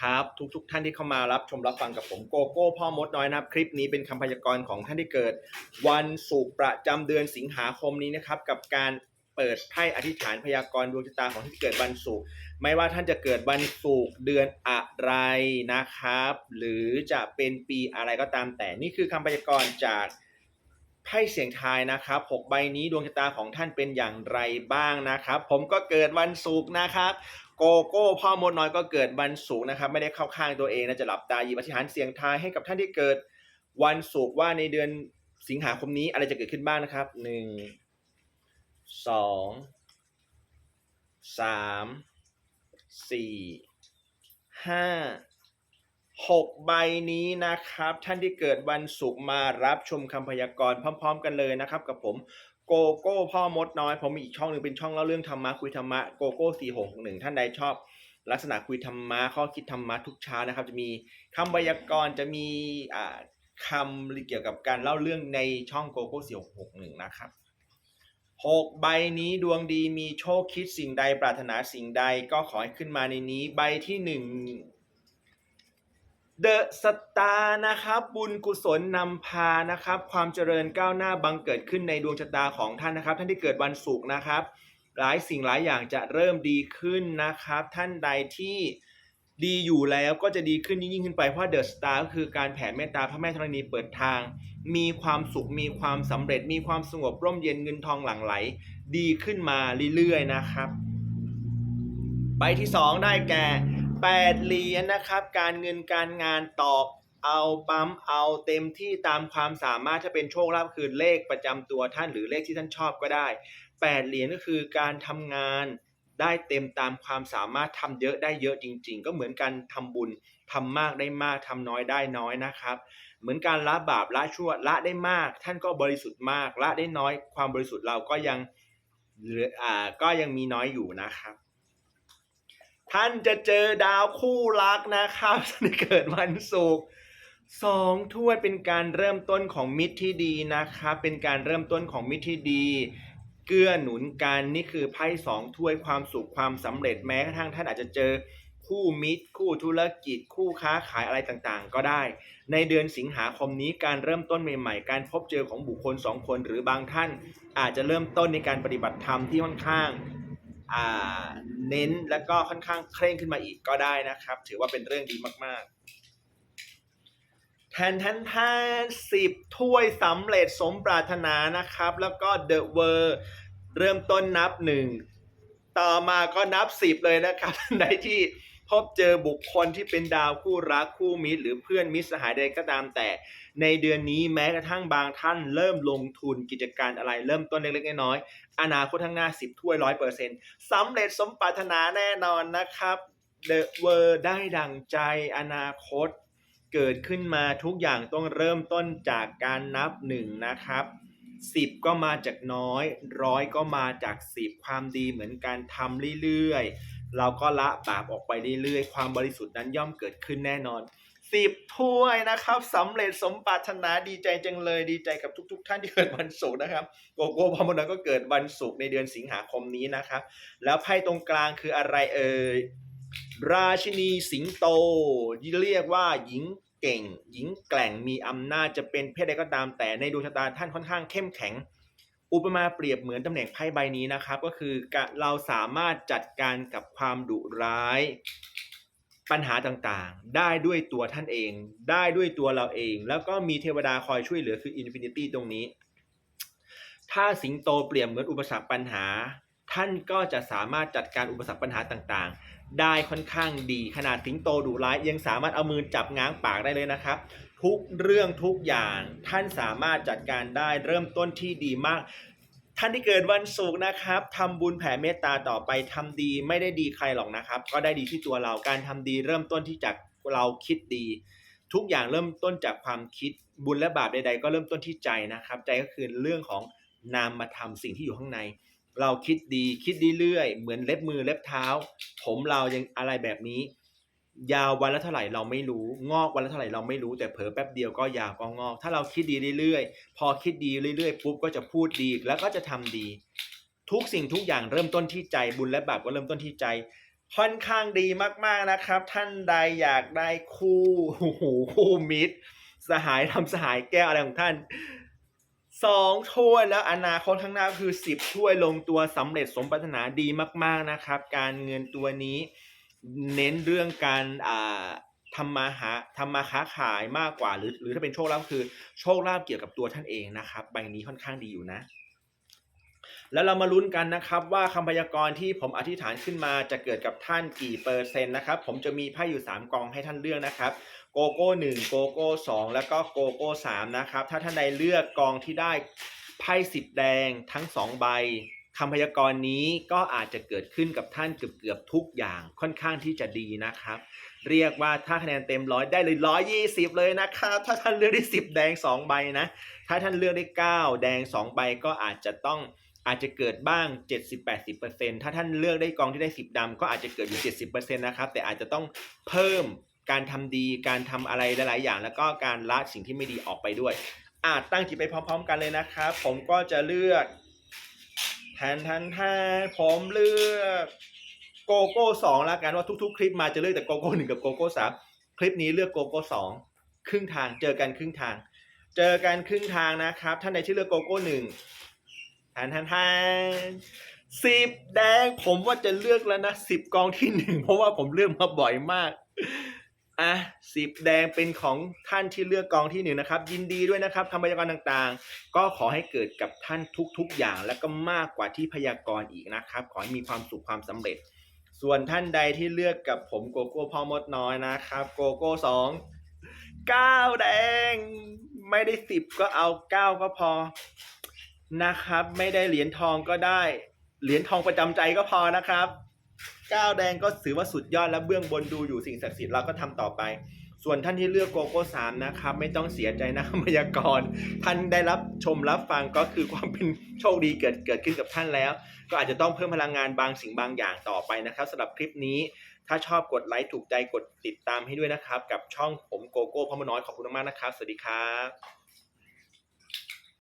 ครับทุกๆทท่านที่เข้ามารับชมรับฟังกับผมโกโก้พ่อมดน้อยนะครับคลิปนี้เป็นคำพยากรณ์ของท่านที่เกิด วันศุกร์ประจำเดือนสิงหาคมนี้นะครับ กับการเปิดไพ่อธิษฐานพยากรณ์ดวงชะตาของท่านที่เกิดวันศุกร์ไม่ว่าท่านจะเกิดวันศุกร์เดือนอะไรนะครับ หรือจะเป็นปีอะไรก็ตามแต่นี่คือคำพยากรณ์จากไพ่เสียงทายนะครับหกใบนี้ดวงชะตาของท่านเป็นอย่างไรบ้างนะครับ ผมก็เกิดวันศุกร์นะครับ โกโก้พ่อมดน้อยก็เกิดวันศุกร์นะครับ ไม่ได้เข้าข้างตัวเองนะจะหลับตาหยิบอธิษฐานเสียงทายให้กับท่านที่เกิดวันศุกร์ว่าในเดือนสิงหาคมนี้อะไรจะเกิดขึ้นบ้างนะครับหนึ่งสองสามสี่ห้าหกใบนี้นะครับ ท่านที่เกิดวันศุกร์มารับชมคำพยากรณ์พร้อม ๆ กันเลยนะครับ กับผม โกโก้พ่อมดน้อยผมมีอีกช่องหนึ่งเป็นช่องเล่าเรื่องธรรมะคุยธรรมะโกโก้สี่หกหนึ่งท่านใดชอบ ลักษณะคุยธรรมะข้อคิดธรรมะทุกเช้านะครับ จะมีคำพยากรณ์จะมีอ่าคำเกี่ยวกับการเล่าเรื่องในช่องโกโก้สี่หกหนึ่งนะครับหกใบนี้ดวงดีมีโชคคิดสิ่งใดปรารถนาสิ่งใดก็ขอให้ขึ้นมาในนี้ใบที่หนึ่ง เดอะสตาร์นะครับบุญกุศลนำพานะครับ ความเจริญก้าวหน้าบังเกิดขึ้นในดวงชะตาของท่านนะครับ ท่านที่เกิดวันศุกร์นะครับ หลายสิ่งหลายอย่างจะเริ่มดีขึ้นนะครับ ท่านใดที่ดีอยู่แล้วก็จะดีขึ้นยิ่งขึ้นไปเพราะเดอะสตาร์ก็คือการแผ่เมตตาพระแม่ธรณีเปิดทาง มีความสุขมีความสำเร็จ มีความสงบร่มเย็นเงินทองหลั่งไหล ดีขึ้นมาเรื่อยๆนะครับ ใบที่สองได้แก่ แปดเหรียญนะครับ การเงินการงานตอบเอาปั๊มเอาเต็มที่ตามความสามารถถ้าเป็นโชคลาภคือเลขประจำตัวท่านหรือเลขที่ท่านชอบก็ได้แปดเหรียญก็คือการทำงานได้เต็มตามความสามารถทำเยอะได้เยอะจริง ๆ ก็เหมือนการทำบุญทำมากได้มากทำน้อยได้น้อยนะครับ เหมือนการละบาปละชั่วละได้มาก ท่านก็บริสุทธิ์มากละได้น้อย ความบริสุทธิ์เราก็ยังหลืออ่าก็ยังมีน้อยอยู่นะครับ ท่านจะเจอดาวคู่รักนะครับที่เกิดวันศุกร์สองถ้วยเป็นการเริ่มต้นของมิตรที่ดีนะครับ เป็นการเริ่มต้นของมิตรที่ดี เกื้อหนุนกันนี่คือไพ่สองถ้วยความสุขความสำเร็จแม้กระทั่งท่านอาจจะเจอคู่มิตร คู่ธุรกิจ คู่ค้าขายอะไรต่างๆ ก็ได้ ในเดือนสิงหาคมนี้การเริ่มต้นใหม่ๆ การพบเจอของบุคคลสองคน หรือบางท่านอาจจะเริ่มต้นในการปฏิบัติธรรมที่ค่อนข้าง เน้นแล้วก็ค่อนข้างเคร่งขึ้นมาอีกก็ได้นะครับ ถือว่าเป็นเรื่องดีมากๆแทนแทนแทนสิบถ้วยสำเร็จสมปรารถนานะครับ แล้วก็เดอะเวอร์เริ่มต้นนับหนึ่งต่อมาก็นับสิบเลยนะครับในที่ พบเจอบุคคลที่เป็นดาวคู่รักคู่มิตร หรือเพื่อนมิตรสหายใดก็ตามแต่ ในเดือนนี้แม้กระทั่งบางท่านเริ่มลงทุนกิจการอะไรเริ่มต้นเล็กๆน้อยๆอนาคตข้างหน้า 10 ถ้วยร้อยเปอร์เซ็นต์สำเร็จสมปรารถนาแน่นอนนะครับ The w o r d ได้ดังใจอนาคต เกิดขึ้นมาทุกอย่างต้องเริ่มต้นจากการนับหนึ่งนะครับ10ก็มาจากน้อยร้อยก็มาจาก10ความดีเหมือนการทำเรื่อยๆ เราก็ละบาปออกไปเรื่อยๆ ความบริสุทธิ์นั้นย่อมเกิดขึ้นแน่นอนสิบถ้วยนะครับสำเร็จสมปรารถนาดีใจจังเลยดีใจกับทุก ๆ ท่านที่เกิดวันศุกร์นะครับโกโก้พอมดนก็เกิดวันศุกร์ในเดือนสิงหาคมนี้นะครับ แล้วไพ่ตรงกลางคืออะไรเอ่ยราชินีสิงโตเรียกว่าหญิงเก่ง หญิงแกร่งมีอำนาจจะเป็นเพศใดก็ตามแต่ในดวงชะตาท่านค่อนข้างเข้มแข็ง อุปมาเปรียบเหมือนตำแหน่งไพ่ใบนี้นะครับ ก็คือเราสามารถจัดการกับความดุร้าย ปัญหาต่างๆ ได้ด้วยตัวท่านเอง ได้ด้วยตัวเราเอง แล้วก็มีเทวดาคอยช่วยเหลือคืออินฟินิตี้ตรงนี้ ถ้าสิงโตเปรียบเหมือนอุปสรรคปัญหา ท่านก็จะสามารถจัดการอุปสรรคปัญหาต่างๆ ได้ค่อนข้างดีขนาดสิงโตดุร้ายยังสามารถเอามือจับง้างปากได้เลยนะครับ ทุกเรื่องทุกอย่างท่านสามารถจัดการได้เริ่มต้นที่ดีมาก ท่านที่เกิดวันศุกร์นะครับทำบุญแผ่เมตตาต่อไปทำดีไม่ได้ดีใครหรอกนะครับ ก็ได้ดีที่ตัวเราการทำดีเริ่มต้นที่จากเราคิดดี ทุกอย่างเริ่มต้นจากความคิดบุญและบาปใดๆ ก็เริ่มต้นที่ใจนะครับ ใจก็คือเรื่องของนามมาทำสิ่งที่อยู่ข้างใน เราคิดดีคิดดีเรื่อยเหมือนเล็บมือเล็บเท้า ผมเรายังอะไรแบบนี้ ยาววันละเท่าไหร่เราไม่รู้ งอกวันละเท่าไหร่เราไม่รู้แต่เผลอแป๊บเดียวก็ยาวก็งอก ถ้าเราคิดดีเรื่อยๆ พอคิดดีเรื่อยๆปุ๊บก็จะพูดดีแล้วก็จะทำดี ทุกสิ่งทุกอย่างเริ่มต้นที่ใจบุญและบาปก็เริ่มต้นที่ใจ ค่อนข้างดีมากๆนะครับ ท่านใดอยากได้คู่โอ้โหคู่มิตร สหายทำสหายแก้วอะไรของท่านสองถ้วยแล้วอนาคตข้างหน้าคือสิบถ้วยลงตัวสำเร็จสมปรารถนาดีมาก ๆนะครับ การเงินตัวนี้ เน้นเรื่องการอ่าทำมาหาทำมาค้าขายมากกว่าหรือหรือถ้าเป็นโชคลาภคือ โชคลาภเกี่ยวกับตัวท่านเองนะครับ ใบนี้ค่อนข้างดีอยู่นะ แล้วเรามาลุ้นกันนะครับ ว่าคำพยากรณ์ที่ผมอธิษฐานขึ้นมาจะเกิดกับท่านกี่เปอร์เซ็นต์นะครับ ผมจะมีไพ่อยู่ 3กองให้ท่านเลือกนะครับโกโก้1โกโก้2แล้วก็โกโก้3นะครับ ถ้าท่านใดเลือกกองที่ได้ไพ่สิบแดงทั้ง2ใบ คำพยากรณ์นี้ก็อาจจะเกิดขึ้นกับท่านเกือบๆทุกอย่างค่อนข้างที่จะดีนะครับ เรียกว่าถ้าคะแนนเต็มร้อยได้เลยร้อยยี่สิบเลยนะครับ ถ้าท่านเลือกได้สิบแดงสองใบนะ ถ้าท่านเลือกได้เก้าแดงสองใบก็อาจจะต้องอาจจะเกิดบ้าง 70-80%ถ้าท่านเลือกได้กองที่ได้ 10ดำก็อาจจะเกิดอยู่ 70%นะครับ แต่อาจจะต้องเพิ่มการทำดี การทำอะไรหลาย ๆ อย่าง แล้วก็การละสิ่งที่ไม่ดีออกไปด้วย อาจตั้งจิตไปพร้อม ๆ กันเลยนะครับ ผมก็จะเลือก แทนทันแทนผมเลือกโกโก้สองแล้วกันว่าทุก ๆ คลิปมาจะเลือกแต่โกโก้หนึ่งกับโกโก้สามคลิปนี้เลือกโกโก้สองครึ่งทางเจอกันครึ่งทาง เจอกันครึ่งทางนะครับ ท่านใดที่เลือกโกโก้หนึ่งแทนแทนแทนสิบแดงผมว่าจะเลือกแล้วนะสิบกองที่หนึ่งเพราะว่าผมเลือกมาบ่อยมาก อะสิบแดงเป็นของท่านที่เลือกกองที่หนึ่งนะครับ ยินดีด้วยนะครับคำพยากรณ์ต่างๆ ก็ขอให้เกิดกับท่านทุกๆอย่าง และก็มากกว่าที่พยากรณ์อีกนะครับ ขอให้มีความสุขความสำเร็จ ส่วนท่านใดที่เลือกกับผมโกโก้พ่อมดน้อยนะครับ โกโก้สองเก้าแดง ไม่ได้สิบก็เอาเก้าก็พอนะครับ ไม่ได้เหรียญทองก็ได้ เหรียญทองประจำใจก็พอนะครับ ก้าวแดงก็ถือว่าสุดยอดและเบื้องบนดูอยู่สิ่งศักดิ์สิทธิ์เราก็ทำต่อไป ส่วนท่านที่เลือกโกโก้สามนะครับ ไม่ต้องเสียใจนะพยากรณ์ท่านได้รับชมรับฟังก็คือความเป็นโชคดีเกิดเกิดขึ้นกับท่านแล้ว ก็อาจจะต้องเพิ่มพลังงานบางสิ่งบางอย่างต่อไปนะครับสำหรับคลิปนี้ถ้าชอบกดไลค์ถูกใจกดติดตามให้ด้วยนะครับ กับช่องผมโกโก้พ่อมน้อยขอบคุณมากนะครับ สวัสดีครับ